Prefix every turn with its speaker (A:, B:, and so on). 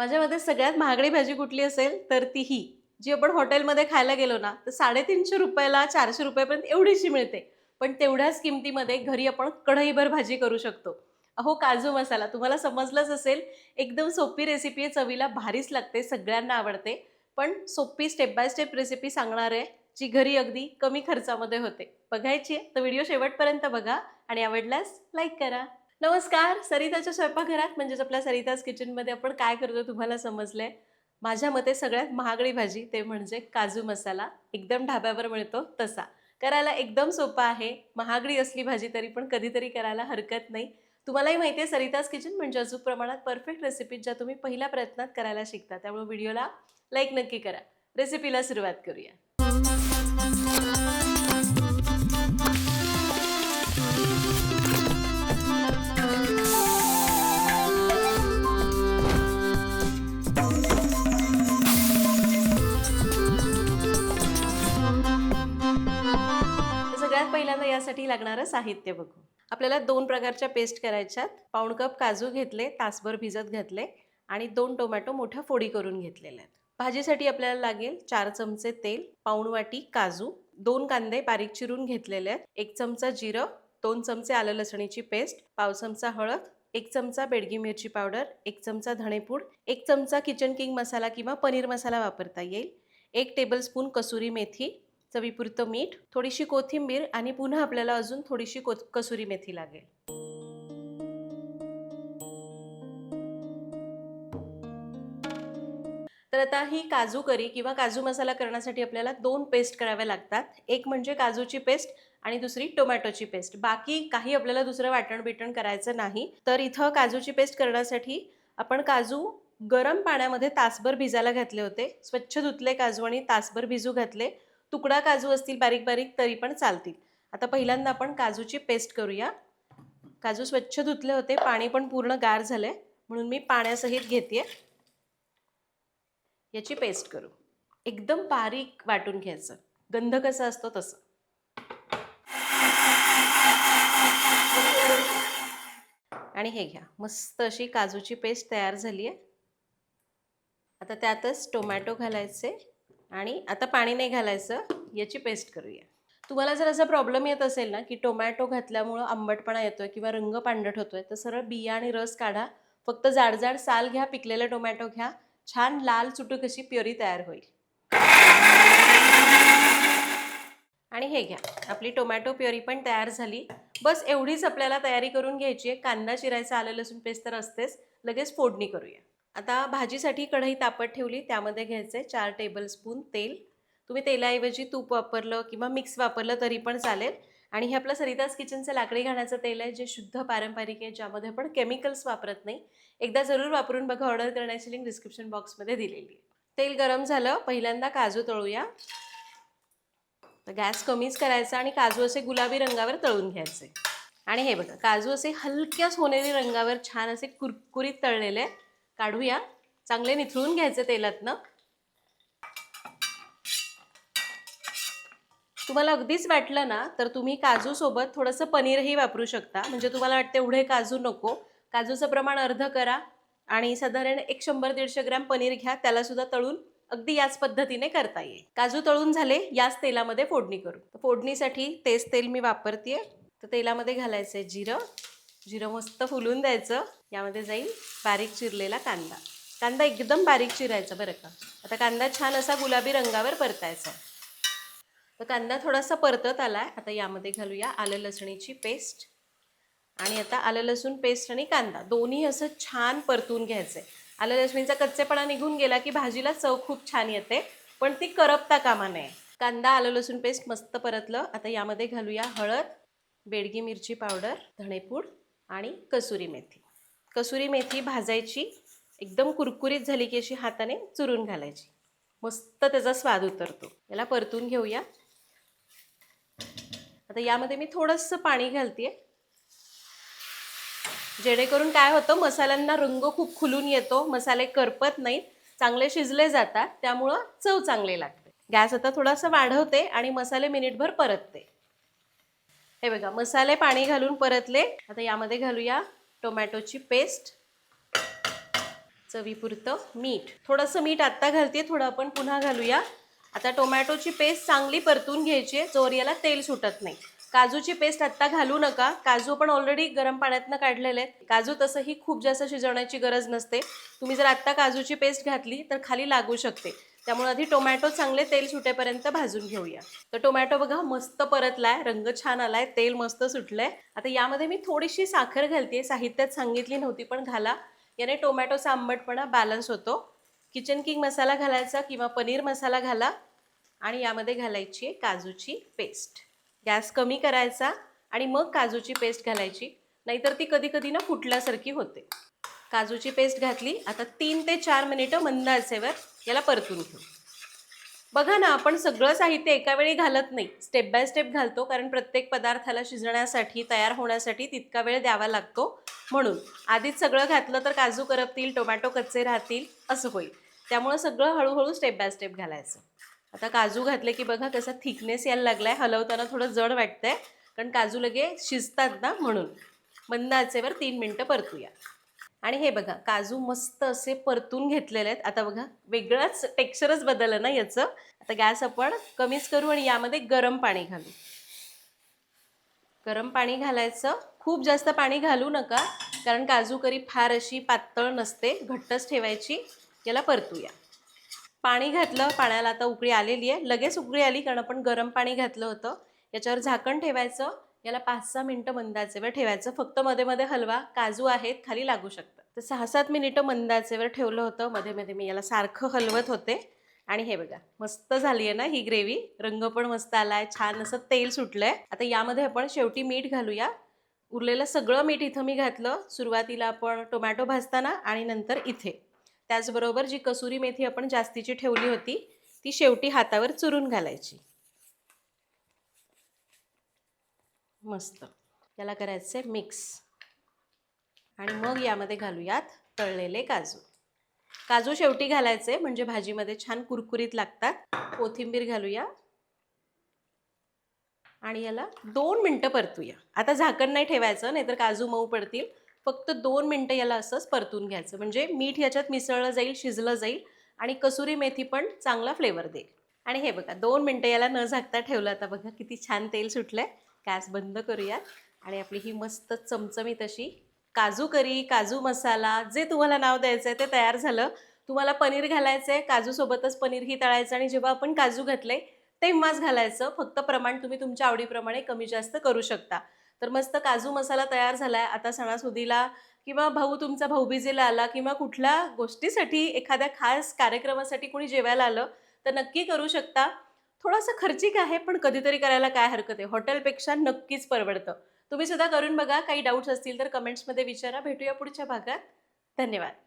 A: माझ्या मते सगळ्यात महागडी भाजी कुठली असेल तर ती ही. जी आपण हॉटेलमध्ये खायला गेलो ना तर साडेतीनशे रुपयाला चारशे रुपयापर्यंत एवढीशी मिळते. पण तेवढ्याच किमतीमध्ये घरी आपण कढईभर भाजी करू शकतो. अहो काजू मसाला. तुम्हाला समजलंच असेल एकदम सोपी रेसिपी आहे. चवीला भारीच लागते सगळ्यांना आवडते. पण सोपी स्टेप बाय स्टेप रेसिपी सांगणार आहे जी घरी अगदी कमी खर्चामध्ये होते. बघायची आहे. तर व्हिडिओ शेवटपर्यंत बघा आणि आवडल्यास लाईक करा. नमस्कार सरिताच्या स्वयंपाकघरात म्हणजेच आपल्या सरिताज किचनमध्ये आपण काय करतो तुम्हाला समजलंय? माझ्या मते सगळ्यात महागडी भाजी ते म्हणजे काजू मसाला. एकदम ढाब्यावर मिळतो तसा. करायला एकदम सोपा आहे. महागडी असली भाजी तरी पण कधीतरी करायला हरकत नाही. तुम्हालाही माहिती आहे सरिताज किचन म्हणजे अजून प्रमाणात परफेक्ट रेसिपीज ज्या तुम्ही पहिल्या प्रयत्नात करायला शिकता. त्यामुळे व्हिडिओला लाईक नक्की करा. रेसिपीला सुरुवात करूया. यासाठी लागणारं साहित्य बघू. आपल्याला दोन प्रकारच्या पेस्ट करायच्यात. पाऊण कप काजू घेतले तासभर भिजत घातले आणि दोन टोमॅटो मोठ्या फोडी करून घेतलेल्या आहेत. भाजीसाठी आपल्याला लागेल चार चमचे तेल पाऊण वाटी काजू दोन कांदे बारीक चिरून घेतलेले आहेत एक चमचा जिरं दोन चमचे आलं लसणीची पेस्ट पाव चमचा हळद एक चमचा बेडगी मिरची पावडर एक चमचा धणेपूड एक चमचा किचन किंग मसाला किंवा पनीर मसाला वापरता येईल एक टेबलस्पून कसुरी मेथी चवीपुरतं मीठ थोडीशी कोथिंबीर आणि पुन्हा आपल्याला अजून थोडीशी को कसुरी मेथी लागेल. तर आता ही काजू करी किंवा काजू मसाला करण्यासाठी आपल्याला दोन पेस्ट कराव्या लागतात. एक म्हणजे काजूची पेस्ट आणि दुसरी टोमॅटोची पेस्ट. बाकी काही आपल्याला दुसरं वाटण बिटण करायचं नाही. तर इथं काजूची पेस्ट करण्यासाठी आपण काजू गरम पाण्यामध्ये तासभर भिजायला घातले होते. स्वच्छ धुतले काजू आणि तासभर भिजू घातले. तुकडा काजू असतील बारीक बारीक तरी पण चालतील. आता पहिल्यांदा आपण काजूची पेस्ट करूया. काजू स्वच्छ धुतले होते पाणी पण पूर्ण गार झालंय. म्हणून मी पाण्यासहित घेते याची पेस्ट करू. एकदम बारीक वाटून घ्यायचं. गंध कसा असतो तसं. आणि हे घ्या. मस्त अशी काजूची पेस्ट तयार झाली आहे आता त्यातच टोमॅटो घालायचे. आणि आता पाणी नाही घालायचं याची पेस्ट करूया. तुम्हाला जर असा प्रॉब्लेम येत असेल ना की टोमॅटो घातल्यामुळं आंबटपणा येतोय किंवा रंग पांढट होतोय तर सरळ बिया आणि रस काढा. फक्त जाडजाड साल घ्या पिकलेला टोमॅटो घ्या. छान लाल चुटूक अशी प्युरी तयार होईल. आणि हे घ्या. आपली टोमॅटो प्युरी पण तयार झाली. बस एवढीच आपल्याला तयारी करून घ्यायची आहे. कांदा चिरायचा आलं लसूण पेस्ट तर असतेच. लगेच फोडणी करूया. आता भाजीसाठी कढई तापत ठेवली त्यामध्ये घ्यायचं आहे चार टेबलस्पून तेल. तुम्ही तेलाऐवजी तूप वापरलं किंवा मिक्स वापरलं तरी पण चालेल. आणि हे आपलं सरिताज किचनचं लाकडी घाण्याचं तेल आहे जे शुद्ध पारंपरिक आहे ज्यामध्ये आपण केमिकल्स वापरत नाही. एकदा जरूर वापरून बघा ऑर्डर करण्याची लिंक डिस्क्रिप्शन बॉक्समध्ये दिलेली आहे. तेल गरम झालं पहिल्यांदा काजू तळूया. तर गॅस कमीच करायचा आणि काजू असे गुलाबी रंगावर तळून घ्यायचे. आणि हे बघा काजू असे हलक्या सोनेरी रंगावर छान असे कुरकुरीत तळलेले. काढूया. चांगले निथळून घ्यायचे तेलातनं. तुम्हाला अगदीच वाटलं ना तर तुम्ही काजूसोबत थोडंसं पनीरही वापरू शकता. म्हणजे तुम्हाला वाटतं एवढे काजू नको. काजूचं प्रमाण अर्ध करा आणि साधारण एक शंभर दीडशे ग्रॅम पनीर घ्या. त्यालासुद्धा तळून अगदी याच पद्धतीने करता येईल. काजू तळून झाले याच तेलामध्ये फोडणी करू. तर फोडणीसाठी तेच तेल मी वापरते तर तेलामध्ये घालायचं आहे जिरं. जिरं मस्त फुलून द्यायचं. यामध्ये जाईल बारीक चिरलेला कांदा. कांदा एकदम बारीक चिरायचा बरं का. आता कांदा छान असा गुलाबी रंगावर परतायचा. तर कांदा थोडासा परतत आला आहे आता यामध्ये घालूया आलं लसणीची पेस्ट. आणि आता आलं लसूण पेस्ट आणि कांदा. दोन्ही असं छान परतून घ्यायचं आहे आलं लसणीचा कच्चेपणा निघून गेला की भाजीला चव खूप छान येते पण ती करपता कामा नये. कांदा आलं लसूण पेस्ट मस्त परतलं. आता यामध्ये घालूया हळद बेडगी मिरची पावडर धणेपूड आणि कसुरी मेथी. कसुरी मेथी भाजायची एकदम कुरकुरीत झाली की अशी हाताने चुरून घालायची. मस्त त्याचा स्वाद उतरतो. याला परतून घेऊया. आता यामध्ये मी थोडंसं पाणी घालते जेणेकरून काय होतं मसाल्यांना रंग खूप खुलून येतो मसाले करपत नाहीत चांगले शिजले जातात त्यामुळं चव चांगली लागते. गॅस आता थोडासा वाढवते आणि मसाले मिनिटभर परतते. हे बघा मसाले पाणी घालून परतले. आता यामध्ये घालूया टोमॅटोची पेस्ट चवीपुरतं मीठ. थोडंसं मीठ आत्ता घालते थोडं आपण पुन्हा घालूया. आता टोमॅटोची पेस्ट चांगली परतून घ्यायची आहे जोर याला तेल सुटत नाही. काजूची पेस्ट आत्ता घालू नका. काजू पण ऑलरेडी गरम पाण्यातनं काढलेले आहेत. काजू तसंही खूप जास्त शिजवण्याची गरज नसते. तुम्ही जर आत्ता काजूची पेस्ट घातली तर खाली लागू शकते. त्यामुळे आधी टोमॅटो चांगले तेल सुटेपर्यंत भाजून घेऊया. तर टोमॅटो बघा मस्त परतलाय रंग छान आलाय तेल मस्त सुटलंय. आता यामध्ये मी थोडीशी साखर घालते साहित्यात सांगितली नव्हती पण घाला. याने टोमॅटोचा आंबटपणा बॅलन्स होतो. किचन किंग मसाला घालायचा किंवा पनीर मसाला घाला. आणि यामध्ये घालायची आहे काजूची पेस्ट गॅस कमी करायचा आणि मग काजूची पेस्ट घालायची. नाहीतर ती कधी कधी ना फुटल्यासारखी होते. काजूची पेस्ट घातली. आता तीन ते चार मिनिटं मंद आचेवर याला परतून घेऊ. बघा ना आपण सगळं साहित्य एका वेळी घालत नाही. स्टेप बाय स्टेप घालतो कारण प्रत्येक पदार्थाला शिजण्यासाठी तयार होण्यासाठी तितका वेळ द्यावा लागतो. म्हणून आधीच सगळं घातलं तर काजू करपतील टोमॅटो कच्चे राहतील असं होईल. त्यामुळं सगळं हळूहळू स्टेप बाय स्टेप घालायचं. आता काजू घातले की बघा कसा थिकनेस यायला लागलाय. हलवताना थोडं जड वाटतंय कारण काजू लगे शिजतात ना म्हणून. मंद आचेवर तीन मिनटं परतूया. आणि हे बघा काजू मस्त असे परतून घेतलेले आहेत. आता बघा वेगळंच टेक्स्चरच बदललं ना याचं. आता गॅस आपण कमीच करू आणि यामध्ये गरम पाणी घालू. गरम पाणी घालायचं. खूप जास्त पाणी घालू नका कारण काजू करी फार अशी पातळ नसते घट्टच ठेवायची. याला परतूया. पाणी घातलं पाण्याला आता उकळी आलेली आहे. लगेच उकळी आली कारण आपण गरम पाणी घातलं होतं. याच्यावर झाकण ठेवायचं. याला पाच सहा मिनटं मंदाचेवर ठेवायचं. फक्त मध्ये मध्ये हलवा काजू आहेत खाली लागू शकतात तर सहा सात मिनिटं मंदाचेवर ठेवलं होतं. मध्ये मध्ये मी याला सारखं हलवत होते. आणि हे बघा मस्त झाली आहे ना ही ग्रेव्ही. रंग पण मस्त आलाय छान असं तेल सुटलंय. आता यामध्ये आपण शेवटी मीठ घालूया. उरलेलं सगळं मीठ इथं मी घातलं. सुरुवातीला आपण टोमॅटो भाजताना आणि नंतर इथे. त्याचबरोबर जी कसुरी मेथी आपण जास्तीची ठेवली होती ती शेवटी हातावर चुरून घालायची. मस्त. याला करायचं आहे मिक्स आणि मग यामध्ये घालूयात तळलेले काजू. काजू शेवटी घालायचे म्हणजे भाजीमध्ये छान कुरकुरीत लागतात. कोथिंबीर घालूया. आणि याला दोन मिनटं परतूया. आता झाकण नाही ठेवायचं नाहीतर काजू मऊ पडतील. फक्त दोन मिनटं याला असंच परतून घ्यायचं. म्हणजे मीठ याच्यात मिसळलं जाईल शिजलं जाईल. आणि कसुरी मेथी पण चांगला फ्लेवर देईल. आणि हे बघा दोन मिनटं याला न झाकता ठेवलं. आता बघा किती छान तेल सुटलंय. गॅस बंद करूयात. आणि आपली ही मस्त चमचमीत अशी काजू करी काजू मसाला जे तुम्हाला नाव द्यायचं आहे ते तयार झालं. तुम्हाला पनीर घालायचं आहे काजूसोबतच पनीरही तळायचं आणि जेव्हा आपण काजू घातले तेव्हाच घालायचं. फक्त प्रमाण तुम्ही तुमच्या आवडीप्रमाणे कमी जास्त करू शकता. तर मस्त काजू मसाला तयार झालाय. आता सणासुदीला किंवा भाऊ तुमचा भाऊबीजेला आला किंवा कुठल्या गोष्टीसाठी एखाद्या खास कार्यक्रमासाठी कोणी जेवायला आलं तर नक्की करू शकता. थोडासा खर्चिक आहे पण कधीतरी करायला काय हरकत आहे? हॉटेलपेक्षा नक्कीच परवडतं. तुम्ही सुद्धा करून बघा. काही डाऊट्स असतील तर कमेंट्समध्ये विचारा. भेटूया पुढच्या भागात. धन्यवाद.